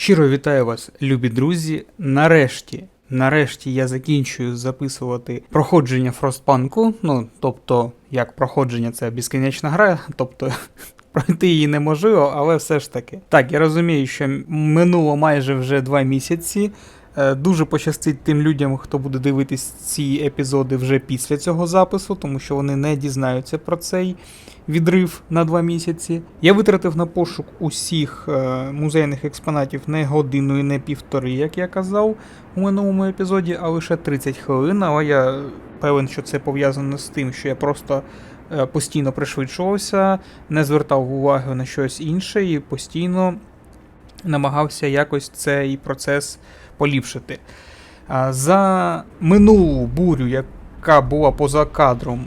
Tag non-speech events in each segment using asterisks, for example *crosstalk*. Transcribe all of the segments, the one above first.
Щиро вітаю вас, любі друзі. Нарешті, нарешті я закінчую записувати проходження Фростпанку. Ну, тобто, як проходження, це безкінечна гра, тобто. *laughs* Пройти її неможливо, але все ж таки. Так, я розумію, що минуло майже вже два місяці. Е, Дуже пощастить тим людям, хто буде дивитись ці епізоди вже після цього запису, тому що вони не дізнаються про цей відрив на два місяці. Я витратив на пошук усіх е, музейних експонатів не годину і не півтори, як я казав у минулому епізоді, а лише 30 хвилин. Але я певен, що це пов'язано з тим, що я просто е, постійно пришвидшувався, не звертав уваги на щось інше і постійно намагався якось цей процес поліпшити. За минулу бурю, яка була поза кадром,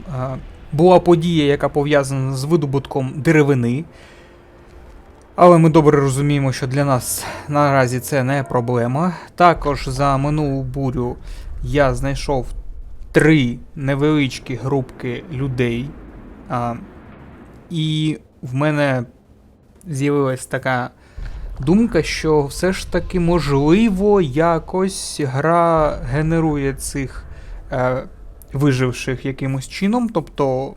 була подія, яка пов'язана з видобутком деревини. Але ми добре розуміємо, що для нас наразі це не проблема. Також за минулу бурю я знайшов три невеличкі групки людей. А, і в мене з'явилась така думка, що все ж таки можливо якось гра генерує цих е, виживших якимось чином. Тобто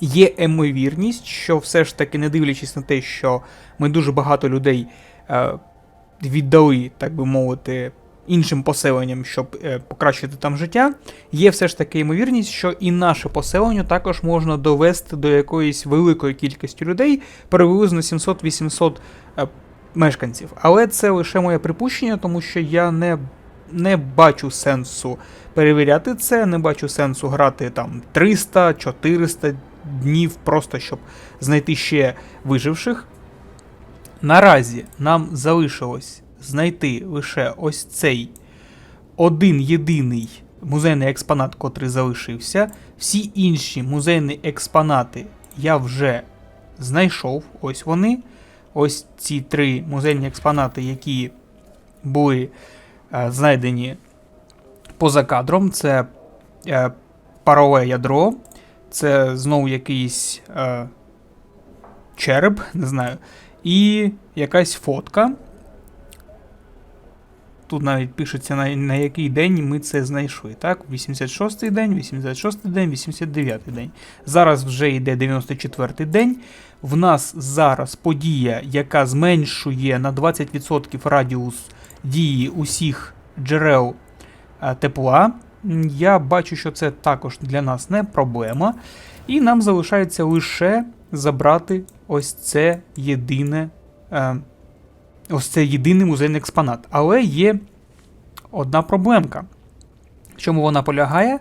є емовірність, що все ж таки, не дивлячись на те, що ми дуже багато людей е, віддали, так би мовити, іншим поселенням, щоб е, покращити там життя, є все ж таки ймовірність, що і наше поселення також можна довести до якоїсь великої кількості людей, приблизно 700-800 е, мешканців. Але це лише моє припущення, тому що я не, не бачу сенсу перевіряти це, не бачу сенсу грати там 300-400 днів, просто щоб знайти ще виживших. Наразі нам залишилось знайти лише ось цей один єдиний музейний експонат, котрий залишився. Всі інші музейні експонати я вже знайшов. Ось вони. Ось ці три музейні експонати, які були е, знайдені поза кадром. Це е, парове ядро, це знову якийсь е, череп, не знаю, і якась фотка. Тут навіть пишеться на, на який день ми це знайшли. Так, 86-й день, 86-й день, 89-й день. Зараз вже йде 94-й день. В нас зараз подія, яка зменшує на 20% радіус дії усіх джерел е, тепла. Я бачу, що це також для нас не проблема. І нам залишається лише забрати ось це єдине. Е, ось це єдиний музейний експонат. Але є одна проблемка. В чому вона полягає?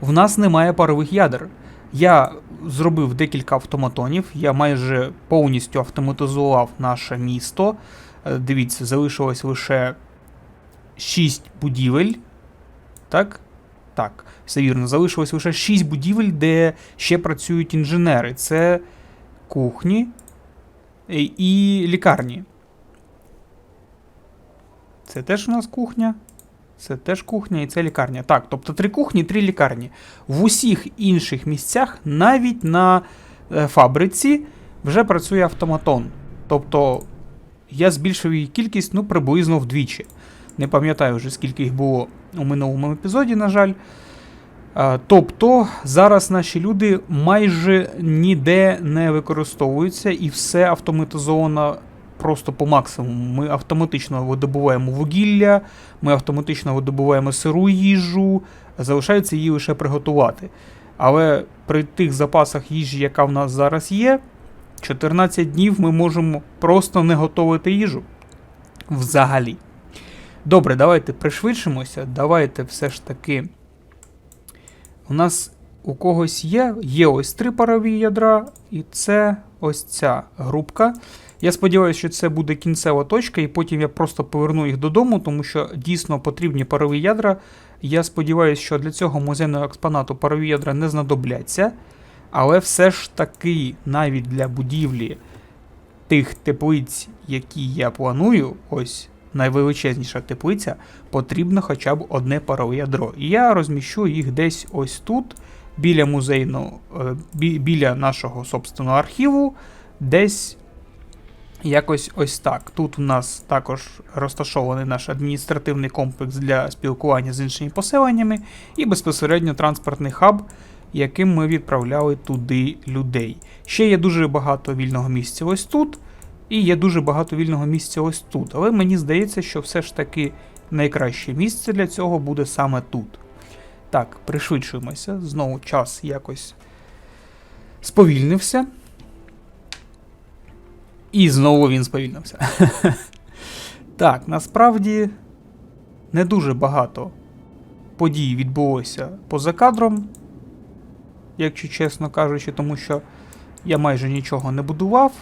В нас немає парових ядер. Я зробив декілька автоматонів, я майже повністю автоматизував наше місто. Е, Дивіться, залишилось лише 6 будівель. Так? Так, все вірно, залишилось лише 6 будівель, де ще працюють інженери. Це кухні і і лікарні. Це теж у нас кухня. Це теж кухня і це лікарня. Так, тобто три кухні, три лікарні. В усіх інших місцях, навіть на е, фабриці, вже працює автоматон. Тобто я збільшив її кількість ну, приблизно вдвічі. Не пам'ятаю вже, скільки їх було у минулому епізоді, на жаль. Тобто зараз наші люди майже ніде не використовуються і все автоматизовано просто по максимуму. Ми автоматично видобуваємо вугілля, ми автоматично видобуваємо сиру їжу, залишається її лише приготувати. Але при тих запасах їжі, яка в нас зараз є, 14 днів ми можемо просто не готувати їжу. Взагалі. Добре, давайте пришвидшимося. Давайте все ж таки. У нас у когось є. Є ось три парові ядра, і це ось ця групка. Я сподіваюся, що це буде кінцева точка, і потім я просто поверну їх додому, тому що дійсно потрібні парові ядра. Я сподіваюся, що для цього музейного експонату парові ядра не знадобляться. Але все ж таки, навіть для будівлі тих теплиць, які я планую, ось найвеличезніша теплиця, потрібно хоча б одне парове ядро. І я розміщу їх десь ось тут, біля музейного, е, біля нашого собственного архіву, десь Якось ось так. Тут у нас також розташований наш адміністративний комплекс для спілкування з іншими поселеннями і безпосередньо транспортний хаб, яким ми відправляли туди людей. Ще є дуже багато вільного місця ось тут, і є дуже багато вільного місця ось тут. Але мені здається, що все ж таки найкраще місце для цього буде саме тут. Так, пришвидшуємося. Знову час якось сповільнився. І знову він сповільнився. *laughs* так, насправді не дуже багато подій відбулося поза кадром, якщо чесно кажучи, тому що я майже нічого не будував,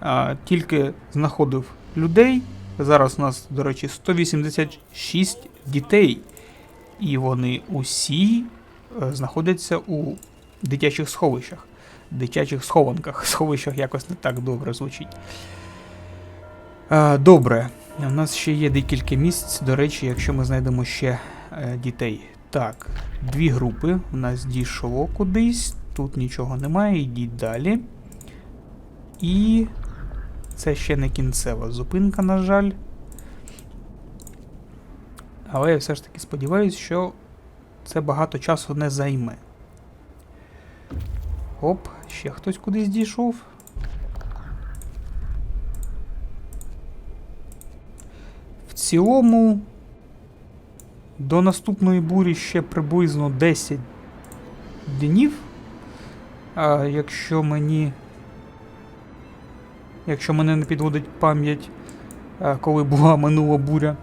а, тільки знаходив людей. Зараз у нас, до речі, 186 дітей, і вони усі е, знаходяться у дитячих сховищах дитячих схованках. *laughs* Сховищах якось не так добре звучить. А, Добре. У нас ще є декілька місць, до речі, якщо ми знайдемо ще е, дітей. Так, дві групи. У нас дійшло кудись. Тут нічого немає, йдіть далі. І це ще не кінцева зупинка, на жаль. Але я все ж таки сподіваюся, що це багато часу не займе. Оп, ще хтось кудись дійшов. В цілому до наступної бурі ще приблизно 10 днів. А якщо мені. Якщо мене не підводить пам'ять, коли була минула буря.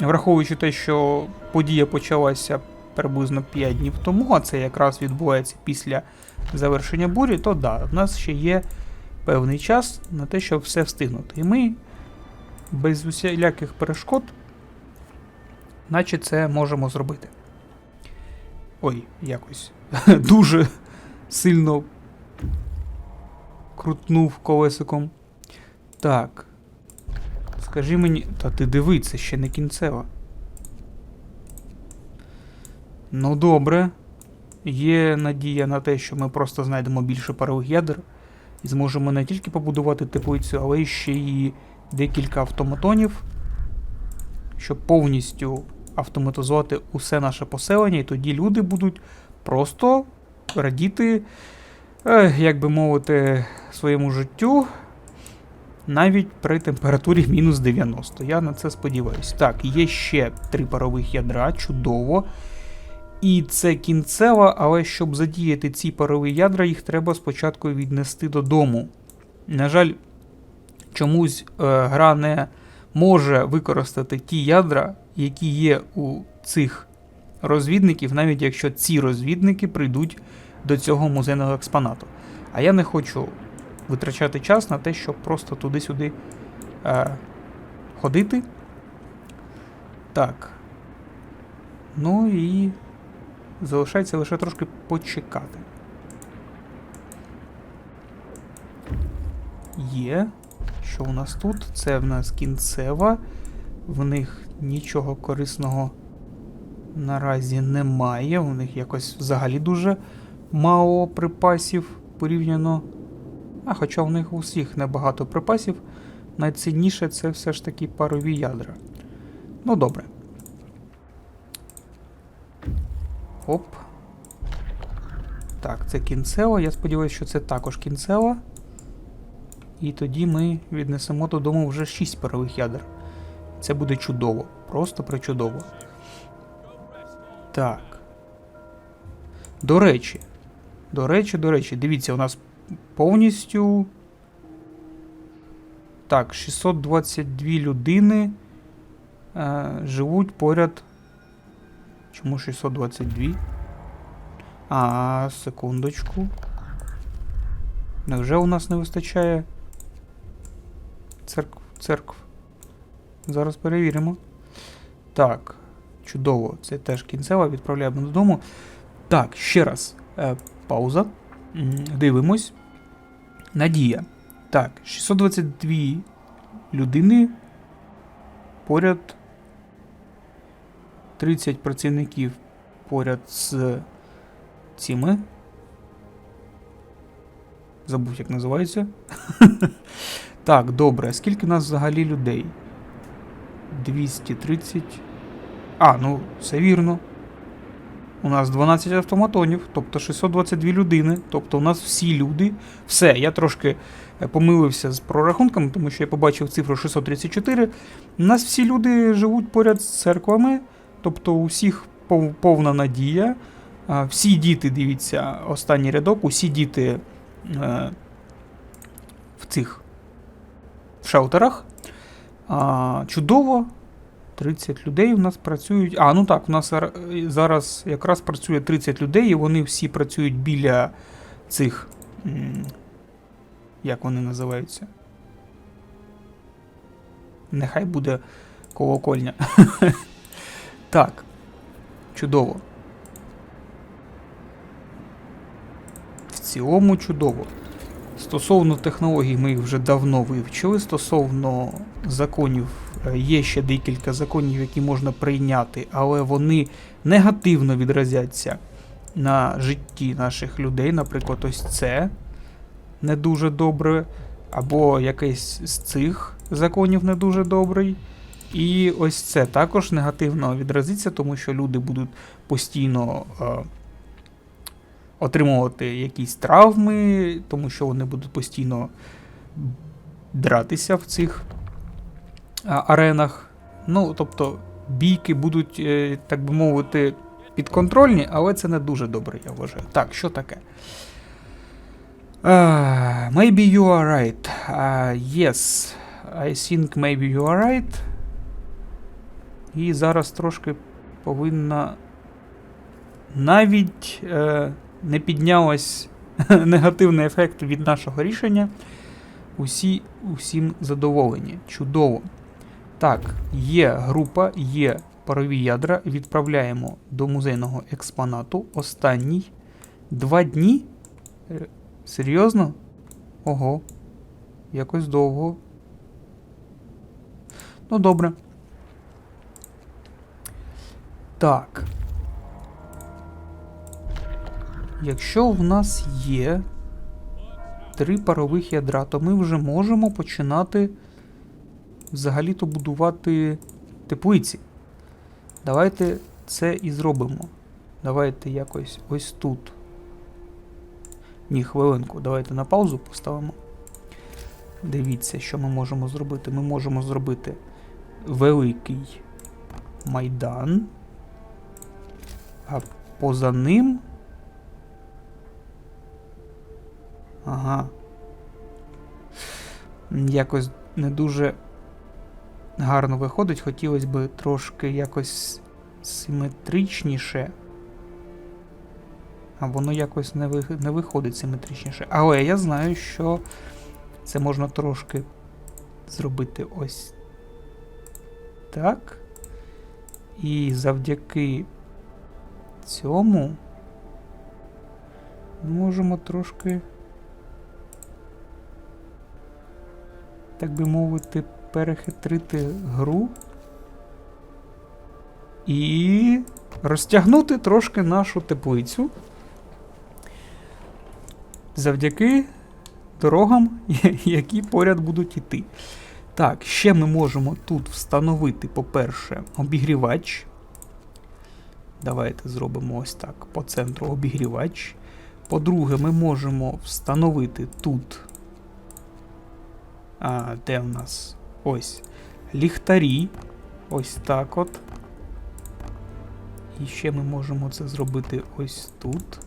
Враховуючи те, що подія почалася приблизно 5 днів тому, а це якраз відбувається після завершення бурі, то да, в нас ще є певний час на те, щоб все встигнути. І ми без усіляких перешкод, наче це можемо зробити. Ой, якось *laughs* дуже сильно крутнув колесиком. Так. Скажи мені. Та ти диви, ще не кінцева. Ну добре. Є надія на те, що ми просто знайдемо більше парових ядер і зможемо не тільки побудувати теплицю, але ще й декілька автоматонів, щоб повністю автоматизувати усе наше поселення, і тоді люди будуть просто радіти, як би мовити, своєму життю. Навіть при температурі мінус 90. Я на це сподіваюся. Так, є ще три парових ядра, чудово. І це кінцева, але щоб задіяти ці парові ядра, їх треба спочатку віднести додому. На жаль, чомусь е, гра не може використати ті ядра, які є у цих розвідників, навіть якщо ці розвідники прийдуть до цього музейного експонату. А я не хочу витрачати час на те, щоб просто туди-сюди е, ходити. Так. Ну і. Залишається лише трошки почекати. Є. Що у нас тут? Це в нас кінцева. В них нічого корисного наразі немає. У них якось взагалі дуже мало припасів порівняно. А хоча в них у всіх небагато припасів. Найцінніше це все ж таки парові ядра. Ну добре. Оп. Так, це кінцева. Я сподіваюся, що це також кінцева. І тоді ми віднесемо додому вже 6 парових ядер. Це буде чудово. Просто причудово. Так. До речі. До речі, до речі, дивіться, у нас повністю. Так, 622 людини е, живуть поряд Чому 622? А, секундочку. Невже у нас не вистачає церкв? церкв? Зараз перевіримо. Так, чудово, це теж кінцева, відправляємо додому. Так, ще раз. Е, пауза. Дивимось. Надія. Так, 622 людини поряд 30 працівників поряд з цими. Забув, як називається. *laughs* Так, добре. Скільки нас взагалі людей? 230. А, ну, все вірно. У нас 12 автоматонів, тобто 622 людини. Тобто у нас всі люди. Все, я трошки е, помилився з прорахунками, тому що я побачив цифру 634. У нас всі люди живуть поряд з церквами, тобто у всіх повна надія. Всі діти, дивіться, останній рядок, усі діти е, в цих шелтерах. Чудово. 30 людей у нас працюють. А, ну так, у нас зараз якраз працює 30 людей, і вони всі працюють біля цих. Як вони називаються? Нехай буде колокольня. *laughs* Так. Чудово. В цілому чудово. Стосовно технологій ми їх вже давно вивчили. Стосовно законів, е, є ще декілька законів, які можна прийняти, але вони негативно відразяться на житті наших людей. Наприклад, ось це не дуже добре, або якийсь з цих законів не дуже добрий. І ось це також негативно відразиться, тому що люди будуть постійно е, отримувати якісь травми, тому що вони будуть постійно дратися в цих а, аренах. Ну, тобто, бійки будуть, е, так би мовити, підконтрольні, але це не дуже добре, я вважаю. Так, що таке? Uh, maybe you are right. Uh, yes, I think maybe you are right. І зараз трошки повинна навіть е, не піднялась *laughs* негативний ефект від нашого рішення. Усі усім задоволені. Чудово. Так, є група, є парові ядра. Відправляємо до музейного експонату. Останній. Два дні. Е, Серйозно? Ого. Якось довго. Ну, добре. Так. Якщо в нас є три парових ядра, то ми вже можемо починати взагалі-то будувати теплиці. Давайте це і зробимо. Давайте якось ось тут. Ні, хвилинку, давайте на паузу поставимо. Дивіться, що ми можемо зробити. Ми можемо зробити великий майдан. А поза ним. Ага. Якось не дуже гарно виходить. Хотілося б трошки якось симетричніше. А воно якось не, ви... не виходить симетричніше. Але я знаю, що це можна трошки зробити ось так. І завдяки цьому можемо трошки, так би мовити, перехитрити гру і розтягнути трошки нашу теплицю завдяки дорогам, *laughs* які поряд будуть іти. Так, ще ми можемо тут встановити, по-перше, обігрівач. Давайте зробимо ось так по центру обігрівач. По-друге, ми можемо встановити тут. А, де в нас? Ось. Ліхтарі. Ось так от. І ще ми можемо це зробити ось тут.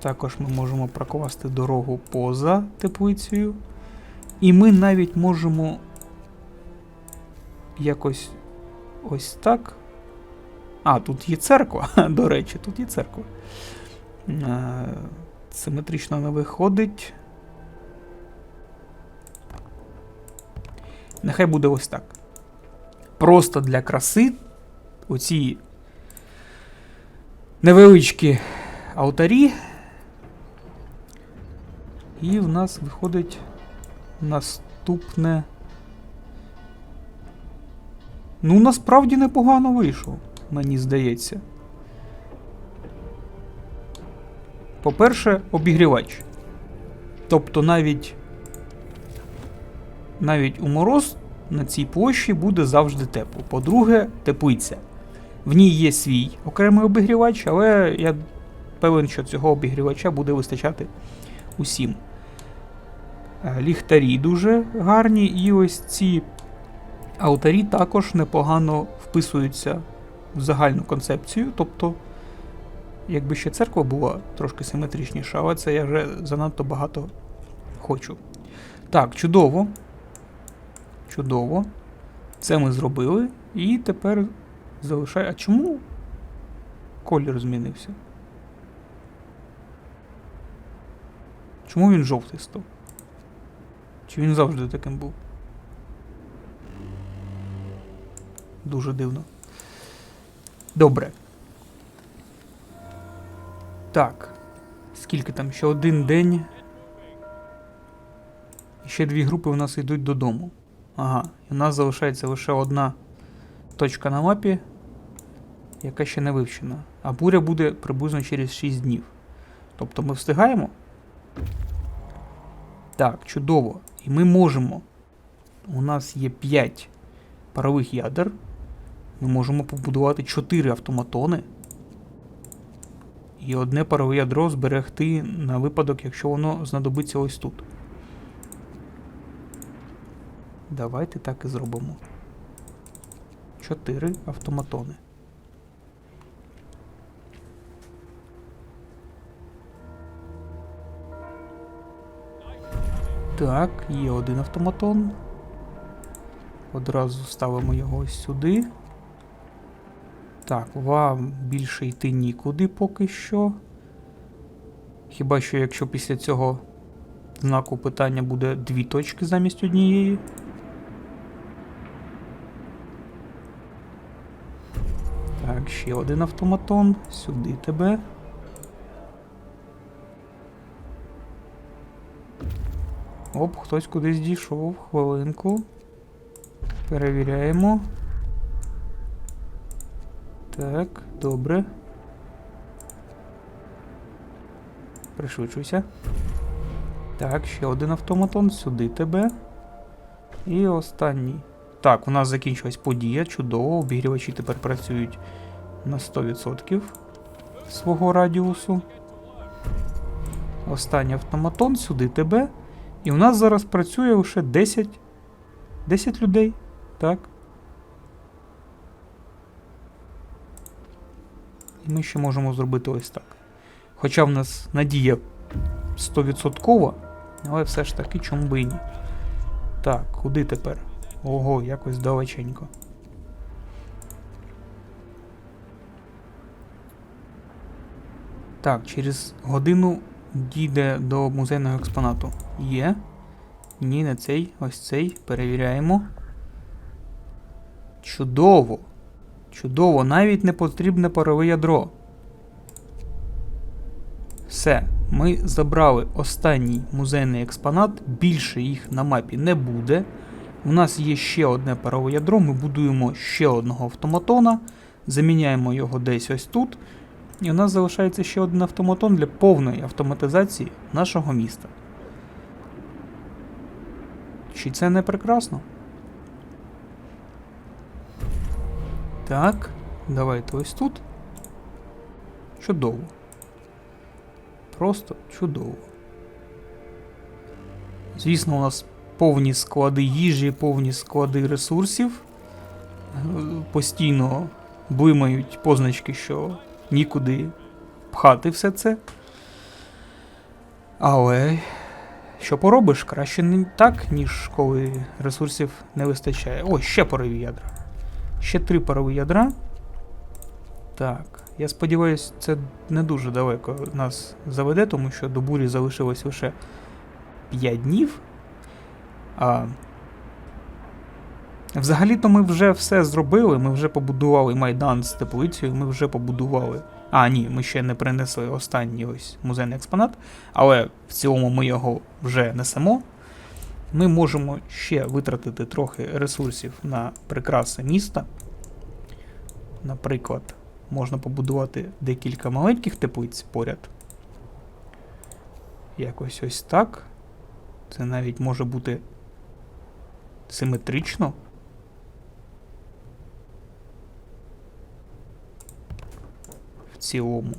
Також ми можемо прокласти дорогу поза теплицею. І ми навіть можемо якось ось так. А, тут є церква. *laughs* До речі, тут є церква. Е, Симетрично не виходить. Нехай буде ось так. Просто для краси оці невеличкі алтарі. І в нас виходить наступне. Ну, насправді непогано вийшов, мені здається. По-перше, обігрівач. Тобто навіть навіть у мороз на цій площі буде завжди тепло. По-друге, теплиця. В ній є свій окремий обігрівач, але я певен, що цього обігрівача буде вистачати усім. Е, Ліхтарі дуже гарні, і ось ці алтарі також непогано вписуються загальну концепцію. Тобто, якби ще церква була трошки симетричніша, але це я вже занадто багато хочу. Так, чудово. Чудово. Це ми зробили. І тепер залишає. А чому колір змінився? Чому він жовтий став? Чи він завжди таким був? Дуже дивно. Добре. Так. Скільки там? Ще один день. Ще дві групи у нас йдуть додому. Ага, і у нас залишається лише одна точка на мапі, яка ще не вивчена. А буря буде приблизно через 6 днів. Тобто ми встигаємо? Так, чудово. І ми можемо. У нас є 5 парових ядер. Ми можемо побудувати 4 автоматони. І одне парове ядро зберегти на випадок, якщо воно знадобиться ось тут. Давайте так і зробимо. 4 автоматони. Так, є один автоматон. Одразу ставимо його ось сюди. Так, вам більше йти нікуди поки що. Хіба що якщо після цього знаку питання буде дві точки замість однієї. Так, ще один автоматон. Сюди тебе. Оп, хтось кудись дійшов. Хвилинку. Перевіряємо. Так, добре. Пришвидшуйся. Так, ще один автоматон, сюди тебе. І останній. Так, у нас закінчилась подія, чудово. Обігрівачі тепер працюють на 100% свого радіусу. Останній автоматон, сюди тебе. І у нас зараз працює лише 10 10 людей. Так. Ми ще можемо зробити ось так. Хоча в нас надія 100%, але все ж таки чому би ні. Так, куди тепер? Ого, якось далеченько. Так, через годину дійде до музейного експонату. Є. Ні, не цей, ось цей. Перевіряємо. Чудово! Чудово, навіть не потрібне парове ядро. Все, ми забрали останній музейний експонат, більше їх на мапі не буде. У нас є ще одне парове ядро, ми будуємо ще одного автоматона, заміняємо його десь ось тут. І у нас залишається ще один автоматон для повної автоматизації нашого міста. Чи це не прекрасно? Так, давайте ось тут. Чудово. Просто чудово. Звісно, у нас повні склади їжі, повні склади ресурсів. Постійно блимають позначки, що нікуди пхати все це. Але що поробиш? Краще не так, ніж коли ресурсів не вистачає. О, ще парові ядра. Ще три парові ядра. Так, я сподіваюся, це не дуже далеко нас заведе, тому що до бурі залишилось лише 5 днів. А Взагалі-то ми вже все зробили, ми вже побудували майдан з теплицею, ми вже побудували. А, ні, ми ще не принесли останній ось музейний експонат, але в цілому ми його вже несемо. Ми можемо ще витратити трохи ресурсів на прикраси міста. Наприклад, можна побудувати декілька маленьких теплиць поряд. Якось ось так. Це навіть може бути симетрично. В цілому.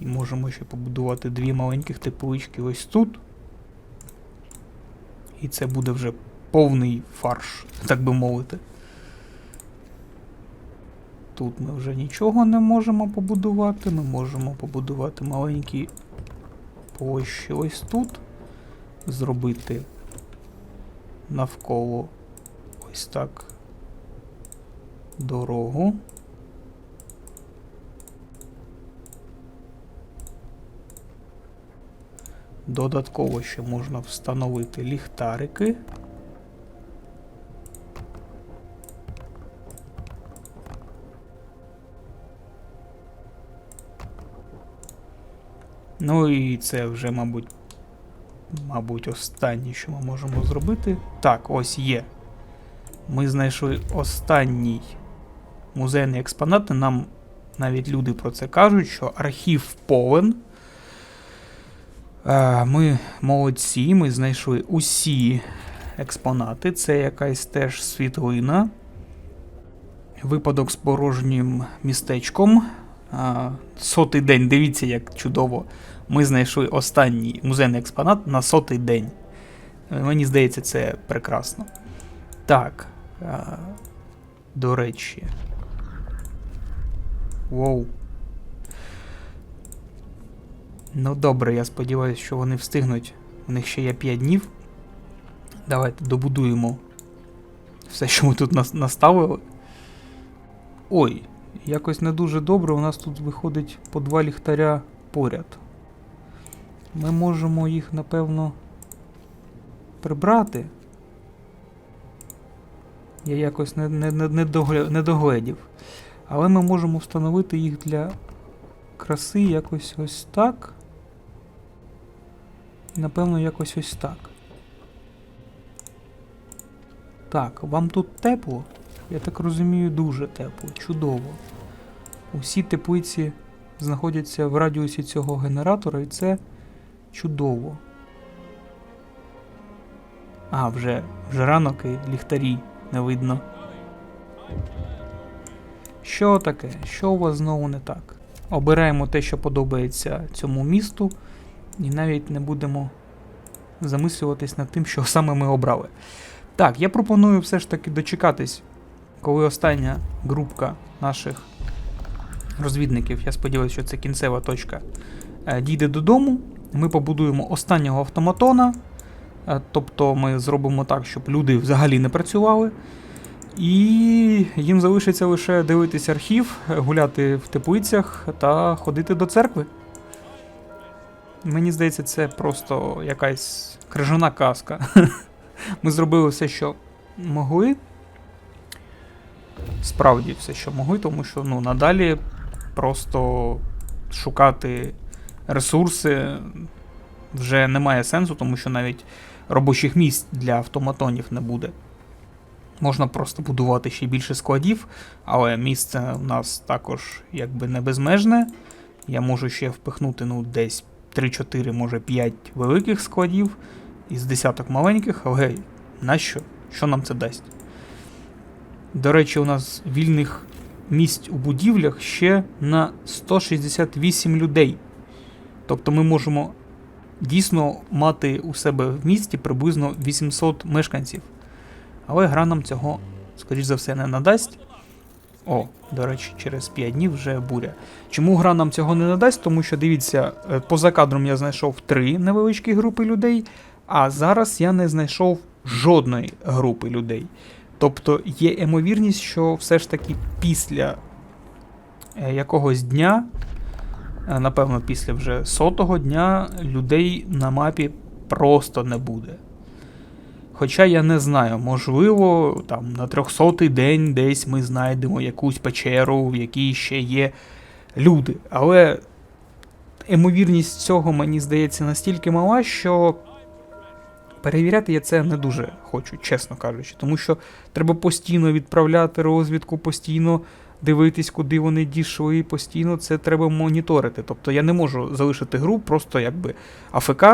І можемо ще побудувати дві маленьких теплички ось тут. І це буде вже повний фарш, так би мовити. Тут ми вже нічого не можемо побудувати. Ми можемо побудувати маленькі площі ось тут. Зробити навколо ось так дорогу. Додатково ще можна встановити ліхтарики. Ну і це вже, мабуть, мабуть, останнє, що ми можемо зробити. Так, ось є. Ми знайшли останній музейний експонат. Нам навіть люди про це кажуть, що архів повен. Е, Ми молодці, ми знайшли усі експонати. Це якась теж світлина. Випадок з порожнім містечком. Сотий день, дивіться, як чудово. Ми знайшли останній музейний експонат на сотий день. Е, Мені здається, це прекрасно. Так. До речі. Воу. Ну добре, я сподіваюся, що вони встигнуть. У них ще є 5 днів. Давайте добудуємо все, що ми тут наставили. Ой, якось не дуже добре. У нас тут виходить по два ліхтаря поряд. Ми можемо їх, напевно, прибрати. Я якось не, не, не, не, догледів. Але ми можемо встановити їх для краси якось ось так. Напевно, якось ось так. Так, вам тут тепло? Я так розумію, дуже тепло, чудово. Усі теплиці знаходяться в радіусі цього генератора, і це чудово. А, вже, вже ранок і ліхтарі не видно. Що таке? Що у вас знову не так? Обираємо те, що подобається цьому місту, і навіть не будемо замислюватись над тим, що саме ми обрали. Так, я пропоную все ж таки дочекатись, коли остання групка наших розвідників, я сподіваюся, що це кінцева точка, е, дійде додому. Ми побудуємо останнього автоматона. е, Тобто ми зробимо так, щоб люди взагалі не працювали. І їм залишиться лише дивитись архів, гуляти в теплицях та ходити до церкви. Мені здається, це просто якась крижана казка. *laughs* Ми зробили все, що могли. Справді все, що могли, тому що ну, надалі просто шукати ресурси вже немає сенсу, тому що навіть робочих місць для автоматонів не буде. Можна просто будувати ще більше складів, але місце у нас також якби не безмежне. Я можу ще впихнути ну, десь 3-4, може 5 великих складів із десяток маленьких, але нащо? Що нам це дасть? До речі, у нас вільних місць у будівлях ще на 168 людей. Тобто ми можемо дійсно мати у себе в місті приблизно 800 мешканців. Але гра нам цього, скоріш за все, не надасть. О, до речі, через 5 днів вже буря. Чому гра нам цього не надасть? Тому що дивіться, е, поза кадром я знайшов три невеличкі групи людей, а зараз я не знайшов жодної групи людей. Тобто є ймовірність, що все ж таки після е, якогось дня, е, напевно, після вже сотого дня, людей на мапі просто не буде. Хоча я не знаю, можливо, там на 300-й день десь ми знайдемо якусь печеру, в якій ще є люди. Але ймовірність цього, мені здається, настільки мала, що перевіряти я це не дуже хочу, чесно кажучи. Тому що треба постійно відправляти розвідку, постійно дивитись, куди вони дійшли постійно, це треба моніторити. Тобто я не можу залишити гру просто якби АФК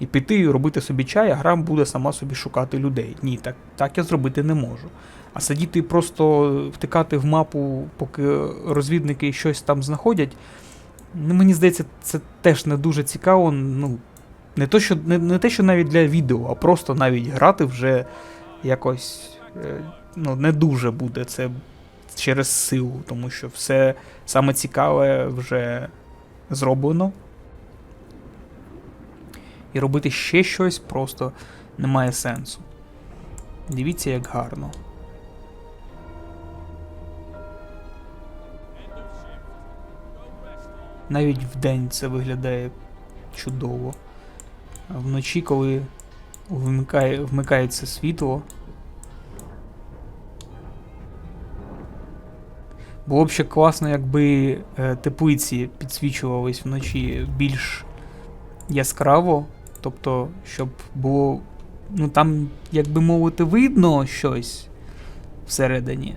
і піти і робити собі чай, а гра буде сама собі шукати людей. Ні, так, так я зробити не можу. А сидіти просто втикати в мапу, поки розвідники щось там знаходять. Ну, мені здається, це теж не дуже цікаво. Ну, не, то, що, не, не те, що навіть для відео, а просто навіть грати вже якось е, ну, не дуже буде це через силу, тому що все саме цікаве вже зроблено. І робити ще щось просто немає сенсу. Дивіться, як гарно. Навіть вдень це виглядає чудово. Вночі, коли вмикає, вмикається світло. Було б ще класно, якби е, теплиці підсвічувались вночі більш яскраво. Тобто, щоб було. Ну там, як би мовити, видно щось всередині.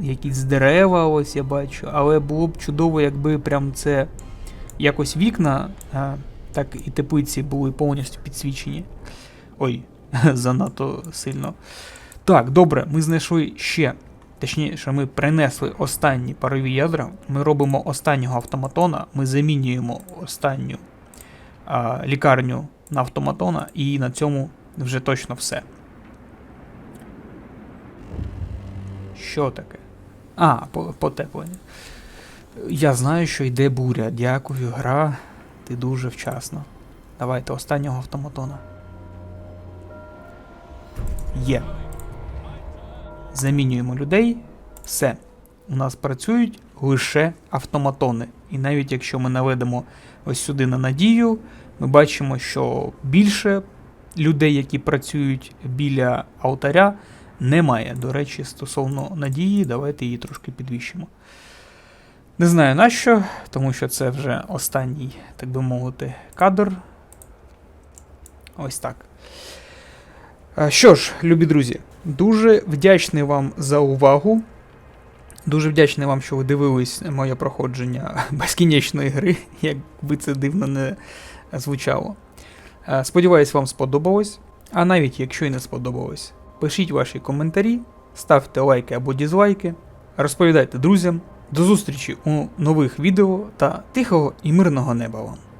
Якісь дерева, ось я бачу. Але було б чудово, якби прям це якось вікна, а, так і теплиці були повністю підсвічені. Ой, *laughs* занадто сильно. Так, добре, ми знайшли ще. Точніше, ми принесли останні парові ядра. Ми робимо останнього автоматона, ми замінюємо останню а, лікарню на автоматона, і на цьому вже точно все. Що таке? А, потеплення. Я знаю, що йде буря. Дякую, гра. Ти дуже вчасно. Давайте останнього автоматона. Є. Замінюємо людей. Все. У нас працюють лише автоматони. І навіть якщо ми наведемо ось сюди на надію, ми бачимо, що більше людей, які працюють біля алтаря, немає. До речі, стосовно надії, давайте її трошки підвищимо. Не знаю нащо, тому що це вже останній, так би мовити, кадр. Ось так. Е, Що ж, любі друзі, дуже вдячний вам за увагу. Дуже вдячний вам, що ви дивились моє проходження *laughs* безкінечної гри, як би це дивно не звучало. Е, Сподіваюсь, вам сподобалось. А навіть якщо і не сподобалось, пишіть ваші коментарі, ставте лайки або дізлайки, розповідайте друзям. До зустрічі у нових відео та тихого і мирного неба вам!